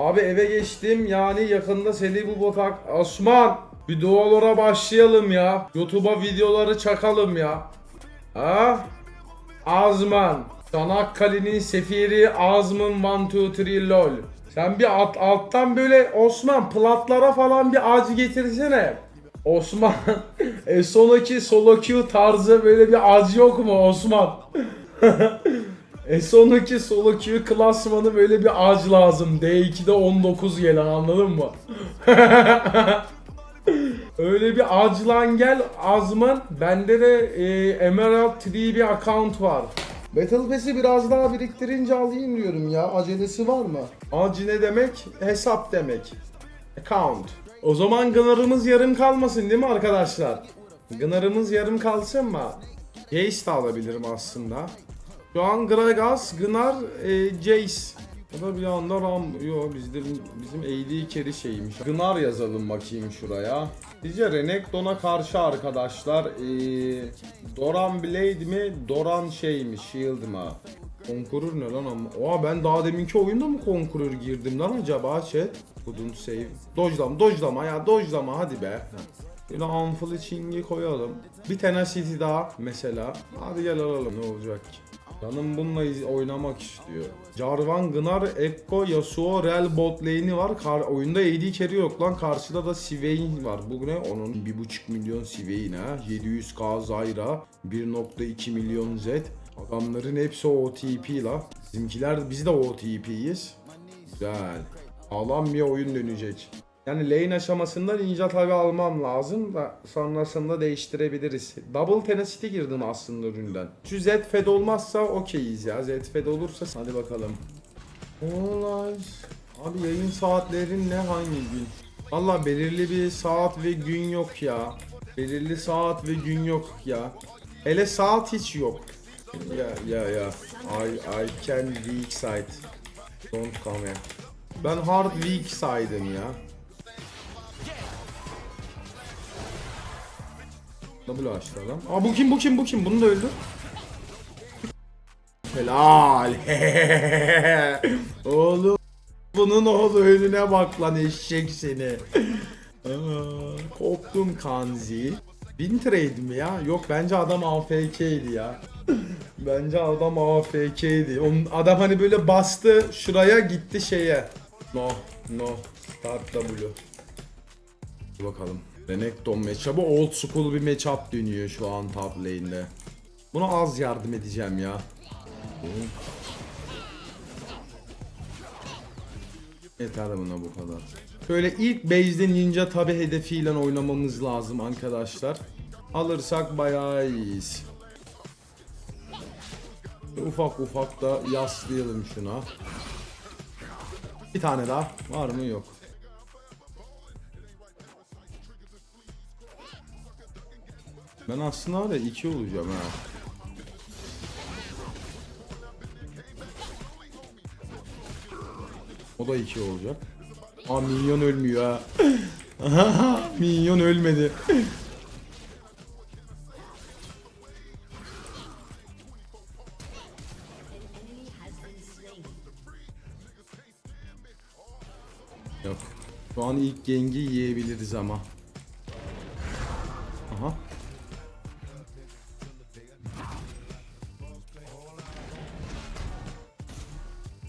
Abi eve geçtim yani yakında seni bu botak. Osman bir dualara başlayalım ya. YouTube'a videoları çakalım ya. Ha? Azman. Çanakkale'nin sefiri Azman 1 2 3 lol. Sen bir alt, alttan böyle Osman platlara falan bir ağacı getirsene. Osman e sonraki solo queue tarzı böyle bir ağacı yok mu Osman? e sonraki solo queue klasmanı böyle bir ağaç lazım. D2'de 19 gelen anladın mı? Öyle bir acılan gel Azman. Bende de e, Emerald 3 bir account var. Battle Pass'i biraz daha biriktirince alayım diyorum ya. Acelesi var mı? Acı ne demek? Hesap demek. Account. O zaman Gınar'ımız yarım kalmasın değil mi arkadaşlar? Gınar'ımız yarım kalsın mı? De alabilirim aslında. Şu an Gragas, Gınar, e, Jace. O da bir anda Ram... Yo bizde bizim AD carry şeymiş. Gınar yazalım bakayım şuraya. Sizce Renekton'a karşı arkadaşlar ee, Doran Blade mi? Doran şey mi? Shield mı? Conqueror ne lan ama? Oha ben daha deminki oyunda mı Conqueror girdim lan acaba chat? Couldn't save. Dodge'lama, dodge'lama ya, dodge'lama hadi be. Yine Anful'ı Ching'i koyalım. Bir Tenacity daha mesela. Hadi gel alalım ne olacak ki? Canım bununla oynamak istiyor. Jarvan, Gnar, Ekko, Yasuo, Rel bot lane'i var. Kar oyunda AD carry yok lan. Karşıda da Swain var. Bu ne? Onun 1.5 milyon ha. 700k Zyra. 1.2 milyon Z. Adamların hepsi OTP la. Bizimkiler biz de OTP'yiz. Güzel. Sağlam bir oyun dönecek. Yani lane aşamasında ninja tabi almam lazım da sonrasında değiştirebiliriz. Double tenacity girdim aslında üründen. Şu Z olmazsa okeyiz ya. Z fed olursa hadi bakalım. Olay. Abi yayın saatlerin ne hangi gün? Valla belirli bir saat ve gün yok ya. Belirli saat ve gün yok ya. Hele saat hiç yok. Ya ya ya. I I can weak side. Don't come here. Ben hard weak side'ım ya. W açtı adam. Aa bu kim bu kim bu kim? Bunu da öldür. Helal. Oğlum. Bunun oğlu önüne bak lan eşek seni. Aa, Koptum kanzi. Win trade mi ya? Yok bence adam AFK'ydi ya. bence adam AFK'ydi. Onun adam hani böyle bastı şuraya gitti şeye. No, no. Start W. Bakalım. Renekton matchup'ı old school bir matchup dönüyor şu an top lane'de. Buna az yardım edeceğim ya. Yeter buna bu kadar. Şöyle ilk base'de ninja tabi hedefiyle oynamamız lazım arkadaşlar. Alırsak bayağı iyiyiz. Ufak ufak da yaslayalım şuna. Bir tane daha. Var mı yok. Ben aslında var ya iki olacağım ha. O da iki olacak. Aa minyon ölmüyor ha. minyon ölmedi. Yok. Şu an ilk gengi yiyebiliriz ama.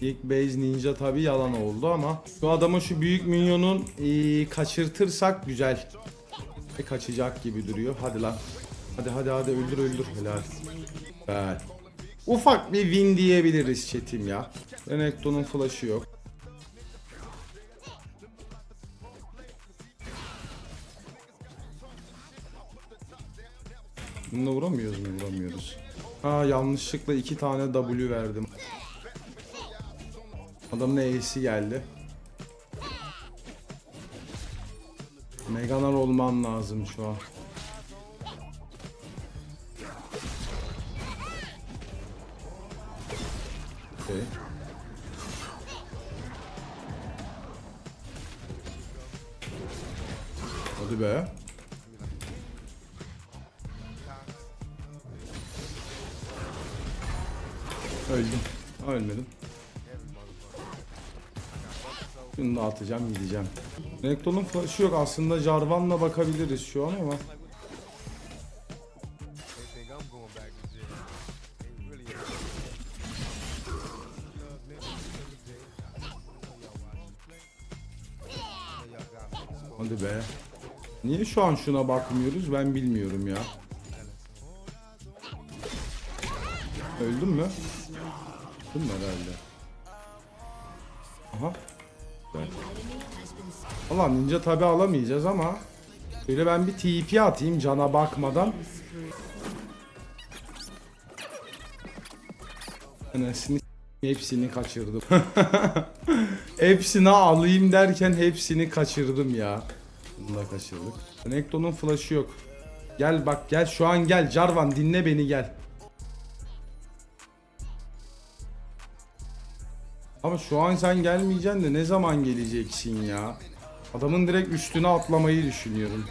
İlk base ninja tabi yalan oldu ama şu adamı şu büyük minyonun eee, kaçırtırsak güzel. E, kaçacak gibi duruyor. Hadi lan. Hadi hadi hadi öldür öldür helal. Güzel. Ufak bir win diyebiliriz chatim ya. Renekton'un flash'ı yok. Bununla vuramıyoruz mu? Vuramıyoruz. Ha yanlışlıkla iki tane W verdim. Adamın E'si geldi. Meganar olmam lazım şu an. Okey. Hadi be. Öldüm. Ölmedim. Şunu da atacağım gideceğim. Renekton'un flash'ı yok aslında Jarvan'la bakabiliriz şu an ama. Hadi be. Niye şu an şuna bakmıyoruz ben bilmiyorum ya. Öldün mü? Öldüm herhalde? Aha. Allah ninja tabi alamayacağız ama Şöyle ben bir TP atayım cana bakmadan. Anasını hepsini kaçırdım. hepsini alayım derken hepsini kaçırdım ya. Bunu da kaçırdık. Renekton'un flash'ı yok. Gel bak gel şu an gel Jarvan dinle beni gel. Ama şu an sen gelmeyeceksin de ne zaman geleceksin ya? Adamın direkt üstüne atlamayı düşünüyorum.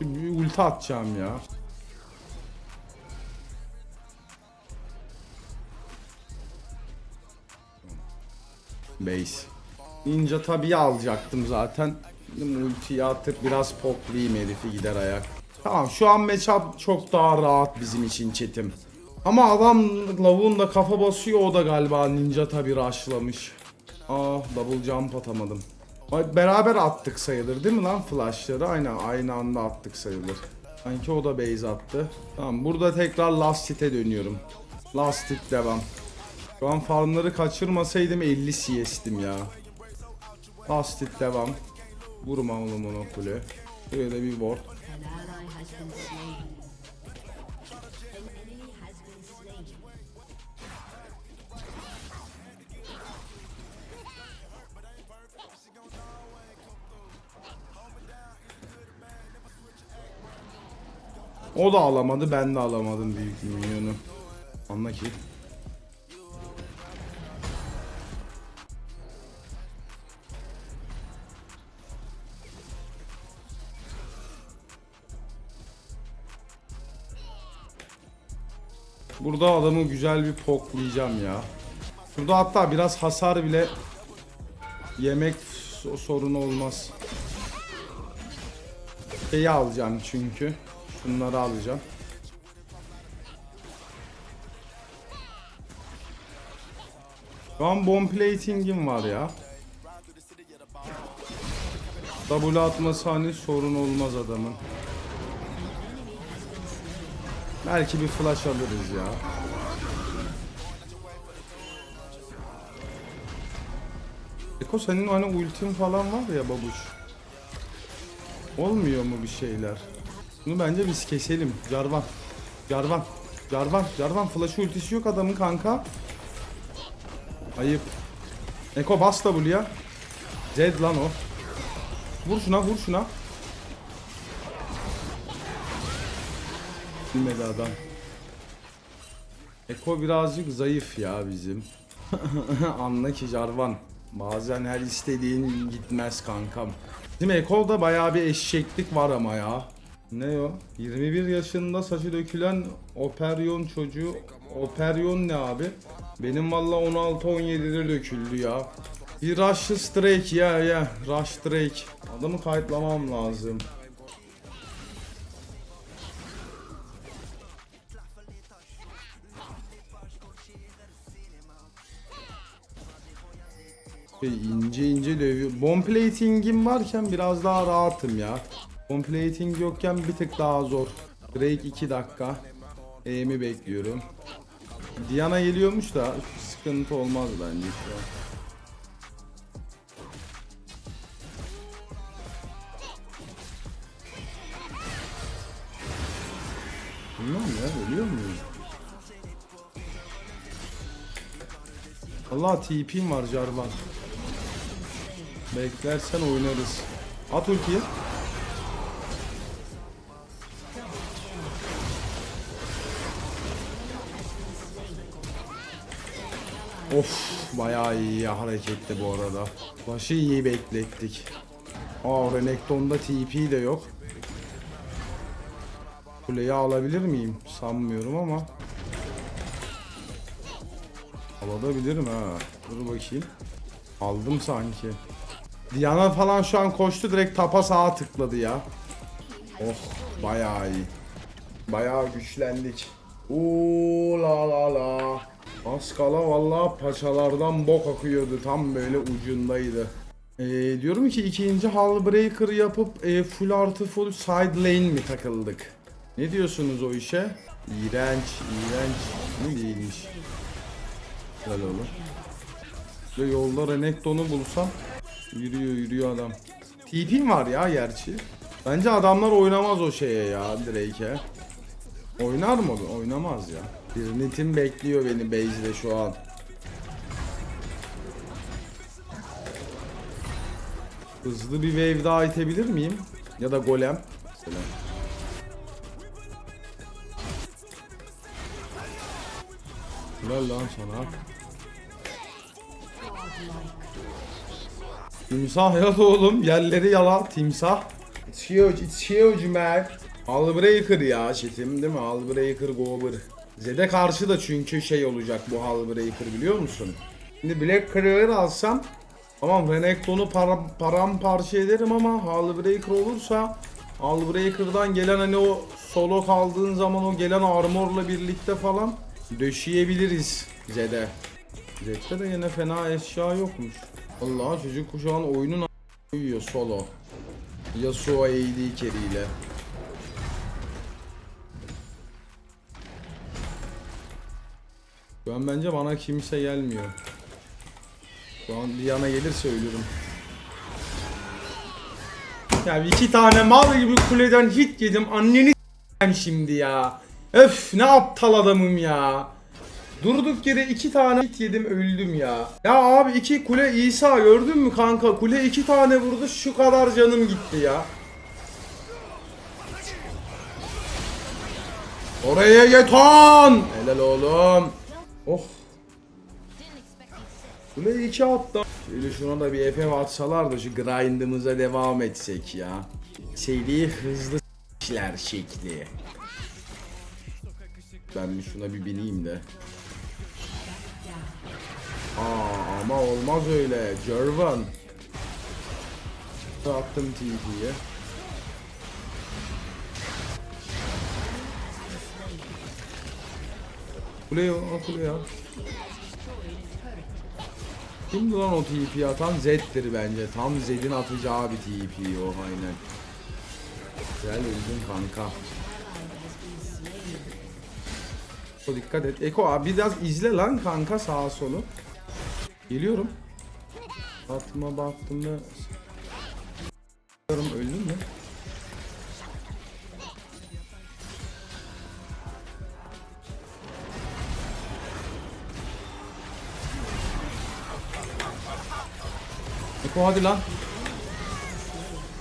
Bir ulti atacağım ya. Base. Ninja tabii alacaktım zaten. Ultiyi atıp biraz poklayayım herifi gider ayak. Tamam şu an matchup çok daha rahat bizim için çetim. Ama adam lavuğun da kafa basıyor o da galiba ninja tabi rushlamış. Ah double jump atamadım. Beraber attık sayılır değil mi lan flashları? Aynen aynı anda attık sayılır. Sanki o da base attı. Tamam burada tekrar last hit'e dönüyorum. Last hit devam. Şu an farmları kaçırmasaydım 50 CS'tim ya. Last hit devam. Vurma oğlum onu kule. Da bir ward. O da alamadı ben de alamadım büyük minyonu. Anla ki. Burada adamı güzel bir poklayacağım ya. Burada hatta biraz hasar bile yemek so- sorunu olmaz. Şeyi alacağım çünkü. Şunları alacağım. Şu an bomb plating'im var ya. W atması hani sorun olmaz adamın. Belki bir flash alırız ya. Eko senin hani ultin falan var ya babuş. Olmuyor mu bir şeyler? Bunu bence biz keselim. Jarvan. Jarvan. Jarvan. Jarvan flash ultisi yok adamın kanka. Ayıp. Eko bas W'ya. Zed lan o. Vur şuna vur şuna. Bilmedi adam. Eko birazcık zayıf ya bizim. Anla ki Jarvan. Bazen her istediğin gitmez kankam. Bizim Eko'da bayağı bir eşeklik var ama ya. Ne o? 21 yaşında saçı dökülen Operyon çocuğu. Operyon ne abi? Benim valla 16-17'de döküldü ya. Bir Rush Strike ya ya. Rush Strike. Adamı kayıtlamam lazım. Şey, ince ince dövüyor. Bomb plating'im varken biraz daha rahatım ya. Bomb plating yokken bir tık daha zor. Drake 2 dakika. Aim'i bekliyorum. Diana geliyormuş da sıkıntı olmaz bence şu an. Bilmiyorum ya ölüyor muyum? Allah TP'm var Jarvan. Beklersen oynarız. At ultiyi. Of bayağı iyi hareketti bu arada. Başı iyi beklettik. Aa Renekton'da TP de yok. Kuleyi alabilir miyim? Sanmıyorum ama. Alabilirim ha. Dur bakayım. Aldım sanki. Diana falan şu an koştu direkt tapa sağa tıkladı ya. Oh bayağı iyi. Bayağı güçlendik. Uuu la la la. Az kala valla paçalardan bok akıyordu. Tam böyle ucundaydı. Ee, diyorum ki ikinci Hull Breaker yapıp e, full artı full side lane mi takıldık? Ne diyorsunuz o işe? İğrenç, iğrenç. Ne değilmiş. Güzel olur. Ve yolda Renekton'u bulsam yürüyor yürüyor adam. TP'm var ya gerçi. Bence adamlar oynamaz o şeye ya Drake'e. Oynar mı? Oynamaz ya. Birinitim bekliyor beni base'de şu an. Hızlı bir wave daha itebilir miyim? Ya da golem. Mesela. Helal lan sana. Timsah yat oğlum. Yerleri yala. Timsah. It's huge. It's huge man. Hullbreaker ya şetim değil mi? Hullbreaker Gober. Zed'e karşı da çünkü şey olacak bu Hullbreaker biliyor musun? Şimdi Black Cleaver alsam Tamam Renekton'u param, paramparça ederim ama Hullbreaker olursa Hullbreaker'dan gelen hani o solo kaldığın zaman o gelen armorla birlikte falan döşeyebiliriz Zed'e. Zed'de de yine fena eşya yokmuş. Allah çocuk an oyunun uyuyor solo. Yasuo AD carry Şu an bence bana kimse gelmiyor. Şu an Diana gelirse ölürüm. Ya iki tane mal gibi kuleden hit yedim. Anneni şimdi ya. Öf ne aptal adamım ya. Durduk yere iki tane hit yedim öldüm ya. Ya abi iki kule İsa gördün mü kanka? Kule iki tane vurdu şu kadar canım gitti ya. Oraya yeton. Helal oğlum. Oh. Kule iki attı. Şöyle şuna da bir Efe atsalar da şu grindımıza devam etsek ya. Seri hızlı s**ler şekli. Ben bir şuna bir bineyim de. Aa ama olmaz öyle. Jervan. Attım TP'ye. Kuleye al kuleye al. Kimdi lan o TP atan? Zed'dir bence. Tam Zed'in atacağı bir TP o aynen. Güzel öldün kanka. Eko dikkat et. Eko abi biraz izle lan kanka sağa solu. Geliyorum. Atma baktım da. Eko hadi lan.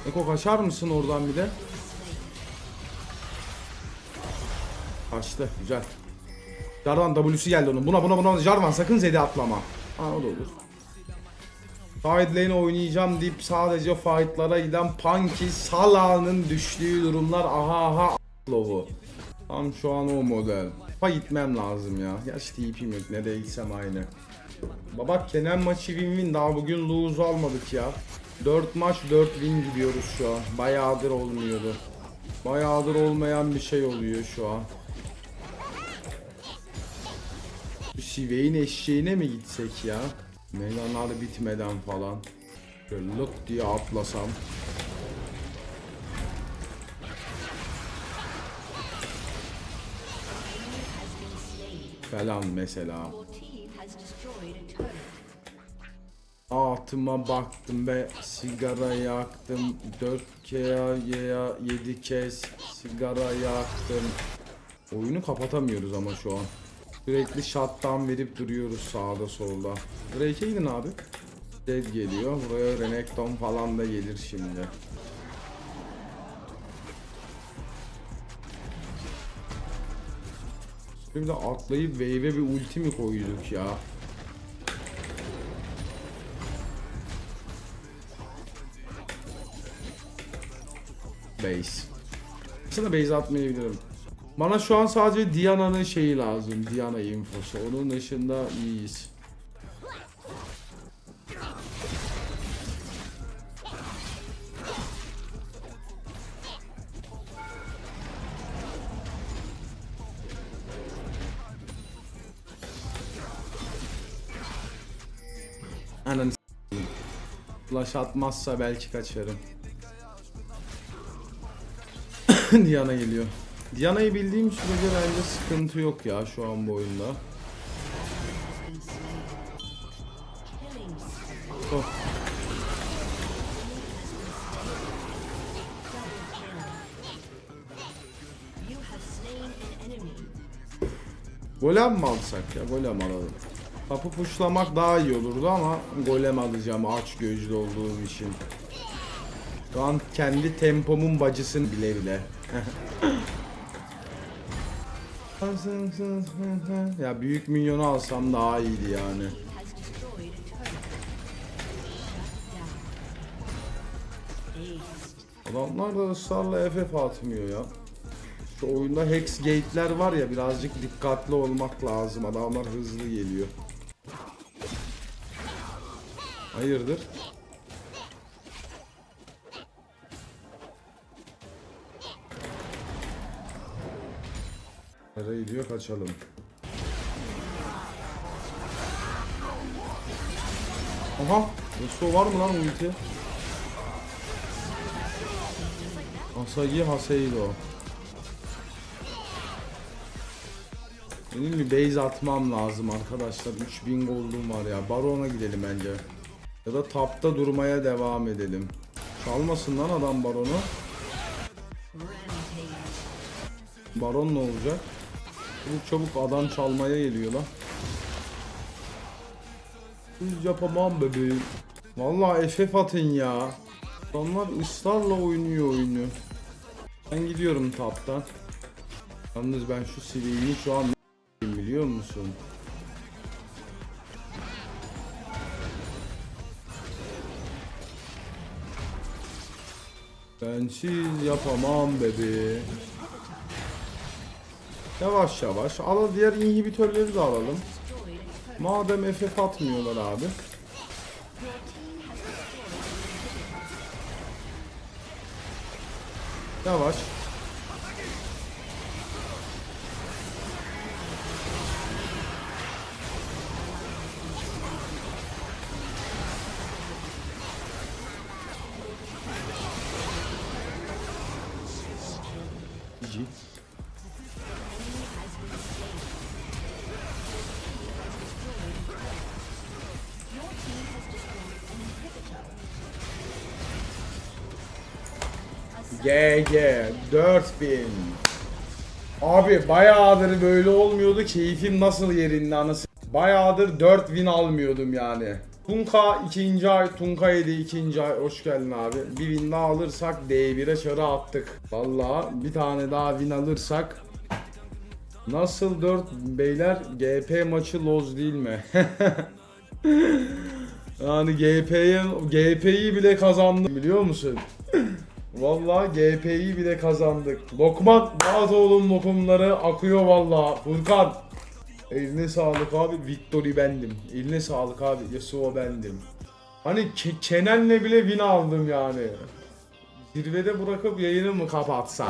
Eko kaçar mısın oradan bir de? Kaçtı güzel. Jarvan W'su geldi onun. Buna buna buna Jarvan sakın Zed'e atlama. Ha o da olur. Side lane oynayacağım deyip sadece fightlara giden Punky Salah'ın düştüğü durumlar aha aha lovu. Tam şu an o model. Pa gitmem lazım ya. Gerçi TP'm yok. Nereye gitsem aynı. Baba Kenan maçı win win daha bugün lose almadık ya. 4 maç 4 win gidiyoruz şu an. Bayağıdır olmuyordu. Bayağıdır olmayan bir şey oluyor şu an. Bu Sivey'in eşeğine mi gitsek ya? Meydanlar bitmeden falan. Böyle lık diye atlasam. Falan mesela. Altıma baktım be sigara yaktım. 4 kere ya 7 kez sigara yaktım. Oyunu kapatamıyoruz ama şu an. Sürekli shutdown verip duruyoruz sağda solda. Drake'e gidin abi Dead geliyor. Buraya Renekton falan da gelir şimdi. Şimdi atlayıp wave'e bir ulti mi koyduk ya Base. Aslında base atmayabilirim. Bana şu an sadece Diana'nın şeyi lazım. Diana infosu. Onun dışında iyiyiz. Ananı. Flash atmazsa belki kaçarım. Diana geliyor. Diana'yı bildiğim sürece bence sıkıntı yok ya şu an bu oyunda. Oh. Golem mi alsak ya? Golem alalım. Kapı puşlamak daha iyi olurdu ama golem alacağım aç gözlü olduğum için. Şu an kendi tempomun bacısını bile bile. Ya büyük minyonu alsam daha iyiydi yani. Adamlar da ısrarla FF atmıyor ya. Şu oyunda hex gate'ler var ya birazcık dikkatli olmak lazım. Adamlar hızlı geliyor. Hayırdır? Nereye gidiyor kaçalım. Aha! Yasuo var mı lan ulti? Asagi Haseido. Benim bir base atmam lazım arkadaşlar. 3000 gold'um var ya. Baron'a gidelim bence. Ya da tapta durmaya devam edelim. Çalmasın lan adam Baron'u. Baron ne olacak? Çabuk çabuk adam çalmaya geliyor lan. Yapamam bebeğim. Vallahi FF atın ya. Adamlar ısrarla oynuyor oyunu. Ben gidiyorum taptan. Yalnız ben şu Sivey'i şu an biliyor musun? Bensiz yapamam bebeğim. Yavaş yavaş. Al diğer inhibitörleri de alalım. Madem FF atmıyorlar abi. Yavaş. GG 4000 Abi bayağıdır böyle olmuyordu. Keyfim nasıl yerinde anası Bayağıdır 4000 almıyordum yani. Tunka ikinci ay Tunka 7 ikinci ay. Hoş geldin abi. Bir win daha alırsak D1'e çarı attık. Valla bir tane daha win alırsak Nasıl 4 beyler? GP maçı loz değil mi? yani GP'yi GP'yi bile kazandım biliyor musun? Vallahi GP'yi bile kazandık. Lokman, bazı oğlum lokumları akıyor vallahi. Furkan. Eline sağlık abi. Victory bendim. Eline sağlık abi. Yasuo bendim. Hani ke- çenenle bile win aldım yani. Zirvede bırakıp yayını mı kapatsak?